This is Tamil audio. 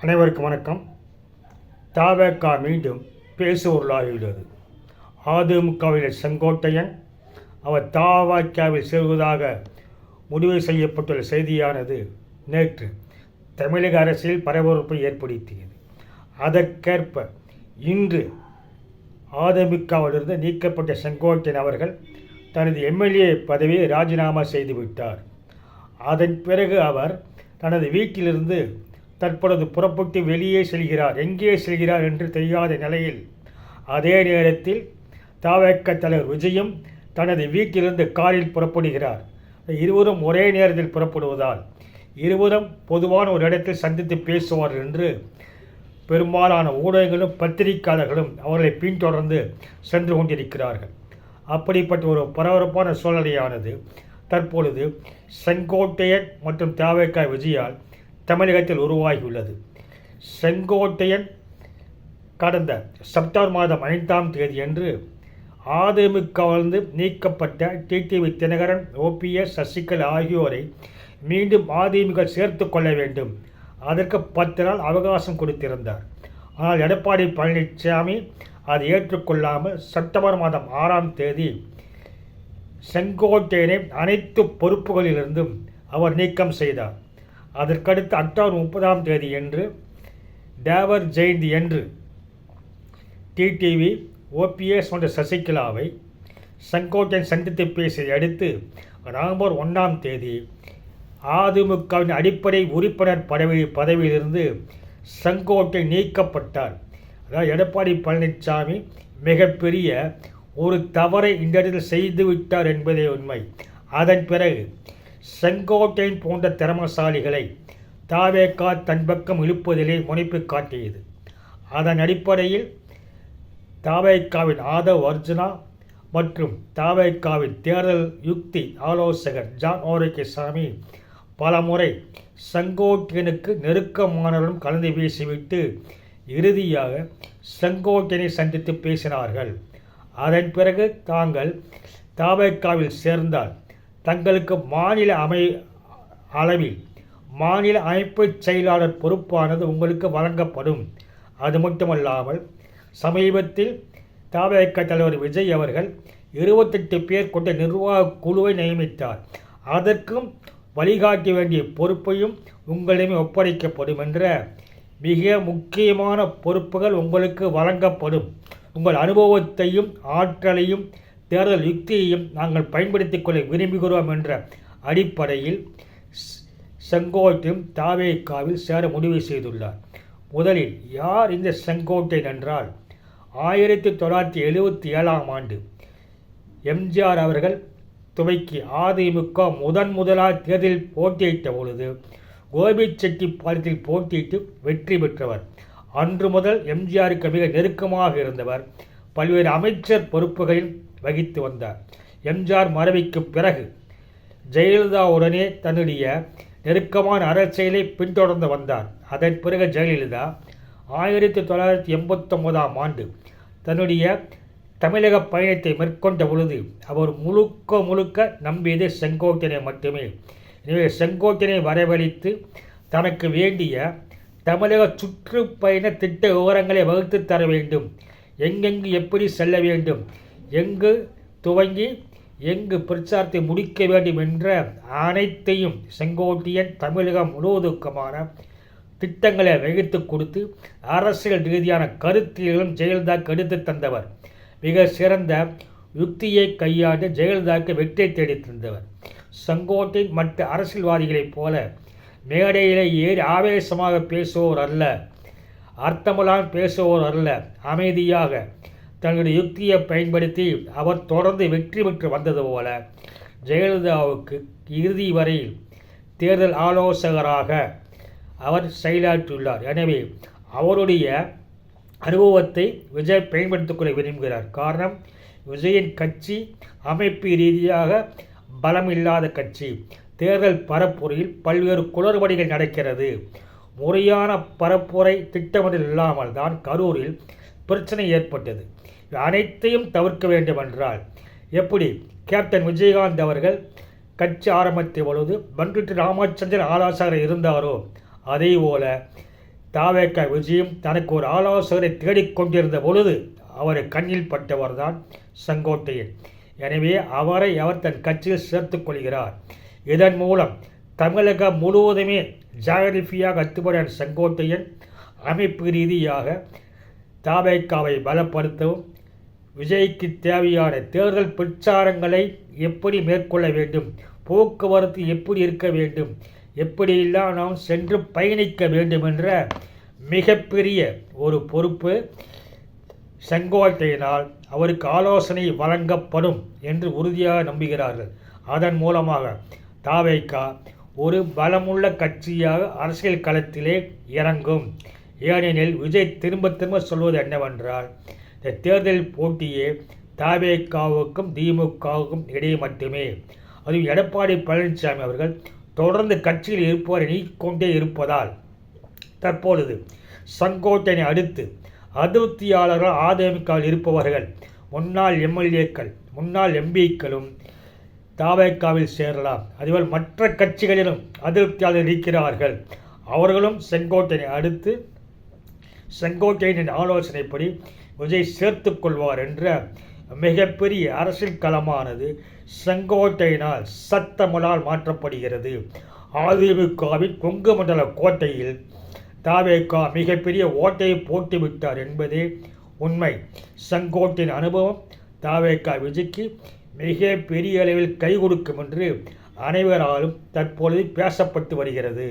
அனைவருக்கும் வணக்கம். தாவேக்கா மீண்டும் பேசுபொருளாகியுள்ளது. அதிமுகவில் செங்கோட்டையன் அவர் தாவாக்காவில் சேர்வதாக முடிவு செய்யப்பட்டுள்ள செய்தியானது நேற்று தமிழக அரசியல் பரபரப்பை ஏற்படுத்தியது. அதற்கேற்ப இன்று அதிமுகவிலிருந்து நீக்கப்பட்ட செங்கோட்டையன் அவர்கள் தனது எம்எல்ஏ பதவியை ராஜினாமா செய்துவிட்டார். அதன் பிறகு அவர் தனது வீட்டிலிருந்து தற்பொழுது புறப்பட்டு வெளியே செல்கிறார். எங்கே செல்கிறார் என்று தெரியாத நிலையில் அதே நேரத்தில் தாவேக்க தலைவர் விஜயும் தனது வீட்டிலிருந்து காரில் புறப்படுகிறார். இருவரும் ஒரே நேரத்தில் புறப்படுவதால் இருவரும் பொதுவான ஒரு இடத்தில் சந்தித்து பேசுவார் என்று பெரும்பாலான ஊடகங்களும் பத்திரிகையாளர்களும் அவர்களை பின்தொடர்ந்து சென்று கொண்டிருக்கிறார்கள். அப்படிப்பட்ட ஒரு பரபரப்பான சூழ்நிலையானது தற்பொழுது செங்கோட்டையன் மற்றும் தாவேக்கா விஜயால் தமிழகத்தில் உருவாகியுள்ளது. செங்கோட்டையன் கடந்த செப்டம்பர் மாதம் ஐந்தாம் தேதியன்று அதிமுகவிலிருந்து நீக்கப்பட்ட டிடிவி தினகரன் ஓபிஎஸ் சசிகலா ஆகியோரை மீண்டும் அதிமுக சேர்த்து கொள்ள வேண்டும். அதற்கு பத்து நாள் அவகாசம் கொடுத்திருந்தார். ஆனால் எடப்பாடி பழனிசாமி அதை ஏற்றுக்கொள்ளாமல் செப்டம்பர் மாதம் ஆறாம் தேதி செங்கோட்டையனை அனைத்து பொறுப்புகளிலிருந்தும் அவர் நீக்கம் செய்தார். அதற்கடுத்து அக்டோபர் முப்பதாம் தேதி என்று தேவர் ஜெயந்தி என்று டிடிவி ஓபிஎஸ் போன்ற சசிகலாவை செங்கோட்டையன் சந்தித்து பேசியதை அடுத்து நவம்பர் ஒன்றாம் தேதி அதிமுகவின் அடிப்படை உறுப்பினர் பதவி பதவியிலிருந்து செங்கோட்டை நீக்கப்பட்டார். அதாவது எடப்பாடி பழனிசாமி மிகப்பெரிய ஒரு தவறை இந்த இடத்தில் செய்துவிட்டார் என்பதே உண்மை. அதன் பிறகு செங்கோட்டையன் போன்ற திறமசாலிகளை தாவேக்கா தன் பக்கம் இழுப்பதிலே முனைப்பு காட்டியது. அதன் அடிப்படையில் தாவேக்காவின் ஆதவ் அர்ஜுனா மற்றும் தாவேக்காவின் தேர்தல் யுக்தி ஆலோசகர் ஜான் ஓரகேசாமி பலமுறை செங்கோட்டையனுக்கு நெருக்கமானவரும் கலந்து பேசிவிட்டு இறுதியாக செங்கோட்டையனை சந்தித்து பேசினார்கள். அதன் பிறகு தாங்கள் தாவேக்காவில் சேர்ந்தால் தங்களுக்கு மாநில அமை அளவில் மாநில அமைப்பு செயலாளர் பொறுப்பானது உங்களுக்கு வழங்கப்படும். அது மட்டுமல்லாமல் சமீபத்தில் தாவேக்க தலைவர் விஜய் அவர்கள் இருபத்தெட்டு பேர் கொண்ட நிர்வாக குழுவை நியமித்தார். அதற்கும் வழிகாட்ட வேண்டிய பொறுப்பையும் உங்களிடமே ஒப்படைக்கப்படும் என்ற மிக முக்கியமான பொறுப்புகள் உங்களுக்கு வழங்கப்படும். உங்கள் அனுபவத்தையும் ஆற்றலையும் தேர்தல் யுக்தியையும் நாங்கள் பயன்படுத்திக் கொள்ள விரும்புகிறோம் என்ற அடிப்படையில் செங்கோட்டையும் தாவேக்காவில் சேர முடிவு செய்துள்ளார். முதலில் யார் இந்த செங்கோட்டை என்றால் ஆயிரத்தி தொள்ளாயிரத்தி எழுபத்தி ஏழாம் ஆண்டு எம்ஜிஆர் அவர்கள் துவக்கி அதிமுக முதன் முதலாக தேர்தலில் போட்டியிட்ட பொழுது கோபிச்செட்டிப்பாளையத்தில் போட்டியிட்டு வெற்றி பெற்றவர். அன்று முதல் எம்ஜிஆருக்கு மிக நெருக்கமாக இருந்தவர். பல்வேறு அமைச்சர் பொறுப்புகளில் வகித்து வந்தார். எம்ஜிஆர் மறைவுக்கு பிறகு ஜெயலலிதாவுடனே தன்னுடைய நெருக்கமான அரசியலை பின்தொடர்ந்து வந்தார். அதன் பிறகு ஜெயலலிதா ஆயிரத்தி தொள்ளாயிரத்தி எண்பத்தொம்போதாம் ஆண்டு தன்னுடைய தமிழக பயணத்தை மேற்கொண்ட பொழுது அவர் முழுக்க முழுக்க நம்பியது செங்கோட்டனை மட்டுமே. எனவே செங்கோட்டனை வரவழைத்து தனக்கு வேண்டிய தமிழக சுற்றுப்பயண திட்ட விவரங்களை வகுத்து தர வேண்டும். எங்கெங்கு எப்படி செல்ல வேண்டும்? எங்கு துவங்கி எங்கு பிரச்சாரத்தை முடிக்க வேண்டும் என்ற அனைத்தையும் செங்கோட்டியன் தமிழகம் முழுவதுக்குமான திட்டங்களை வகுத்து கொடுத்து அரசியல் ரீதியான கருத்தியலும் ஜெயலலிதாவுக்கு எடுத்து தந்தவர். மிக சிறந்த யுக்தியை கையாண்டு ஜெயலலிதாவுக்கு வெற்றி தேடித்திருந்தவர் தந்தவர். செங்கோட்டை மற்ற அரசியல்வாதிகளைப் போல மேடையிலே ஏறி ஆவேசமாக பேசுவோர் அல்ல அர்த்தமெல்லாம் பேசுவோர் அல்ல அமைதியாக தன்னுடைய யுக்தியை பயன்படுத்தி அவர் தொடர்ந்து வெற்றி பெற்று வந்தது போல ஜெயலலிதாவுக்கு இறுதி வரை தேர்தல் ஆலோசகராக அவர் செயலாற்றியுள்ளார். எனவே அவருடைய அனுபவத்தை விஜய் பயன்படுத்திக்கொள்ள விரும்புகிறார். காரணம் விஜயின் கட்சி அமைப்பு ரீதியாக பலம் இல்லாத கட்சி. தேர்தல் பரப்புரையில் பல்வேறு குளறுபடிகள் நடக்கிறது. முறையான பரப்புரை திட்டமிடல் இல்லாமல் தான் கரூரில் பிரச்சனை ஏற்பட்டது. அனைத்தையும் தவிர்க்க வேண்டுமென்றால் எப்படி? கேப்டன் விஜயகாந்த் அவர்கள் கட்சி ஆரம்பித்த பொழுது பண்ருட்டி ராமச்சந்திரன் ஆலோசகர் இருந்தாரோ அதே போல தாவேக்க விஜயும் தனக்கு ஒரு ஆலோசகரை தேடிக்கொண்டிருந்த பொழுது அவர் கண்ணில் பட்டவர்தான் செங்கோட்டையன். எனவே அவரை அவர் தன் கட்சியில் சேர்த்துக்கொள்கிறார் இதன் மூலம் தமிழகம் முழுவதுமே ஜாகிரபியாக அத்துப்படியான செங்கோட்டையன் அமைப்பு ரீதியாக தாவேக்காவை பலப்படுத்தவும் விஜய்க்கு தேவையான தேர்தல் பிரச்சாரங்களை எப்படி மேற்கொள்ள வேண்டும்? போக்குவரத்து எப்படி இருக்க வேண்டும்? எப்படியெல்லாம் நாம் சென்று பயணிக்க வேண்டும் என்ற மிகப்பெரிய ஒரு பொறுப்பு செங்கோட்டையினால் அவருக்கு ஆலோசனை வழங்கப்படும் என்று உறுதியாக நம்புகிறார்கள். அதன் மூலமாக தாவைக்கா ஒரு பலமுள்ள கட்சியாக அரசியல் களத்திலே இறங்கும். ஏனெனில் விஜய் திரும்ப திரும்ப சொல்வது என்னவென்றால் இந்த தேர்தல் போட்டியே தாவேக்காவுக்கும் திமுகவுக்கும் இடையே மட்டுமே. அதுவும் எடப்பாடி பழனிசாமி அவர்கள் தொடர்ந்து கட்சியில் இருப்பவரை நீக்கொண்டே இருப்பதால் தற்பொழுது சங்கோட்டனை அடுத்து அதிருப்தியாளர்கள் அதிமுகவில் இருப்பவர்கள் முன்னாள் எம்எல்ஏக்கள் முன்னாள் எம்பிக்களும் தாவேக்காவில் சேரலாம். அதுபோல் மற்ற கட்சிகளிலும் அதிருப்தியாளர் இருக்கிறார்கள். அவர்களும் செங்கோட்டையை அடுத்து செங்கோட்டையனின் ஆலோசனைப்படி விஜய் சேர்த்து கொள்வார் என்ற மிகப்பெரிய அரசியல் களமானது செங்கோட்டையினால் சத்தமலால் மாற்றப்படுகிறது. அதிமுகவின் கொங்கு மண்டல கோட்டையில் தாவேக்கா மிகப்பெரிய ஓட்டையை போட்டுவிட்டார் என்பதே உண்மை. செங்கோட்டின் அனுபவம் தாவேக்கா விஜய்க்கு மிக பெரிய அளவில் கை கொடுக்கும் என்று அனைவராலும் தற்பொழுது பேசப்பட்டு வருகிறது.